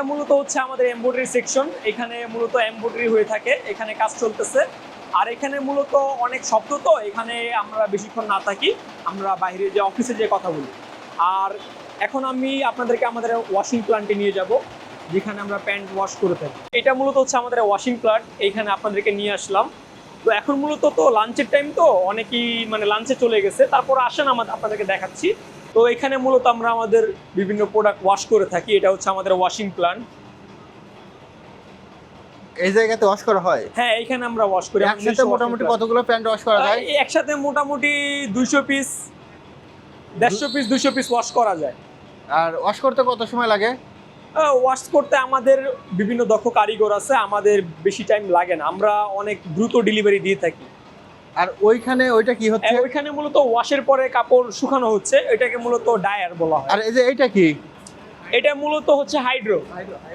এটা মূলত হচ্ছে আমাদের এমব্রয়ডারি সেকশন এখানে মূলত এমব্রয়ডারি হয়ে থাকে, এখানে কাজ চলতেছে। আর এখানে মূলত অনেক শব্দ তো, এখানে আমরা বেশিক্ষণ না থাকি, আমরা বাইরে যে অফিসে যে কথা বলি। আর এখন আমি আপনাদেরকে আমাদের ওয়াশিং প্ল্যান্টে নিয়ে যাব, যেখানে আমরা প্যান্ট ওয়াশ করে থাকি। এটা মূলত হচ্ছে আমাদের ওয়াশিং প্ল্যান্ট এইখানে আপনাদেরকে নিয়ে আসলাম। তো এখন মূলত তো লাঞ্চের টাইম তো, অনেকেই মানে লাঞ্চে চলে গেছে। তারপর আসেন আমাদের, আপনাদেরকে দেখাচ্ছি। তো এখানে মূলত আমরা আমাদের বিভিন্ন প্রোডাক্ট ওয়াশ করে থাকি। এটা হচ্ছে আমাদের ওয়াশিং প্ল্যান্ট এই জায়গাতে ওয়াশ করা হয়? হ্যাঁ এখানে আমরা ওয়াশ করি। একসাথে মোটামুটি কতগুলো প্যান্ট ওয়াশ করা যায়? একসাথে মোটামুটি দুইশো পিস দেড়শো পিস দুইশো পিস ওয়াশ করা যায়। আর ওয়াশ করতে কত সময় লাগে? ওয়াশ করতে আমাদের বিভিন্ন দক্ষ কারিগর আছে। আমাদের বেশি টাইম লাগে না। আমরা অনেক দ্রুত ডেলিভারি দিয়ে থাকি। আর ওইখানে ওইটা কি হচ্ছে? ওইখানে মূলত ওয়াশের পরে কাপড় শুকানো হচ্ছে এটাকে মূলত ডায়ার বলা হয়। আর এই যে এটা কি? এটা মূলত হচ্ছে হাইড্রো।